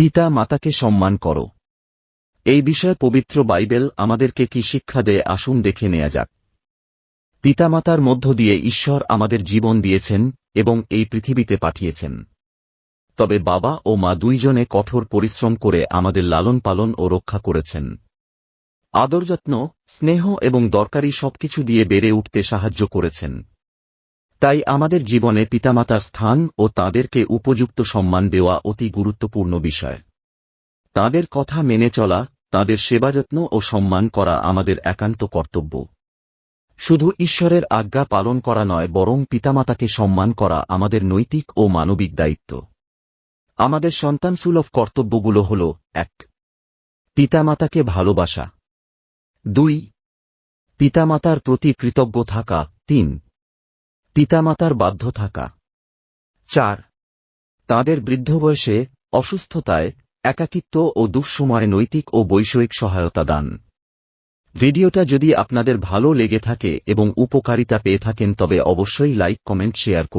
পিতা মাতাকে সম্মান করো। এই বিষয়ে পবিত্র বাইবেল আমাদেরকে কি শিক্ষা দেয় আসুন দেখে নেওয়া যাক। পিতামাতার মধ্য দিয়ে ঈশ্বর আমাদের জীবন দিয়েছেন এবং এই পৃথিবীতে পাঠিয়েছেন। তবে বাবা ও মা দুইজনে কঠোর পরিশ্রম করে আমাদের লালন পালন ও রক্ষা করেছেন। আদর যত্ন, স্নেহ এবং দরকারি সবকিছু দিয়ে বেড়ে উঠতে সাহায্য করেছেন। তাই আমাদের জীবনে পিতামাতার স্থান ও তাদেরকে উপযুক্ত সম্মান দেওয়া অতি গুরুত্বপূর্ণ বিষয়। তাদের কথা মেনে চলা, তাদের সেবাযত্ন ও সম্মান করা আমাদের একান্ত কর্তব্য। শুধু ঈশ্বরের আজ্ঞা পালন করা নয়, বরং পিতামাতাকে সম্মান করা আমাদের নৈতিক ও মানবিক দায়িত্ব। আমাদের সন্তানসুলভ কর্তব্যগুলো হল, এক, পিতামাতাকে ভালোবাসা। দুই, পিতামাতার প্রতি কৃতজ্ঞ থাকা। তিন পিতামাতার বাধ্য থাকা। চার, তাদের বৃদ্ধ বয়সে অসুস্থতায় একাকিত্ব ও দুঃসময় নৈতিক ও বৈষয়িক সহায়তা দান। ভিডিওটা যদি আপনাদের ভালো লেগে থাকে এবং উপকারিতা পেয়ে থাকেন তবে অবশ্যই লাইক, কমেন্ট, শেয়ার করুন।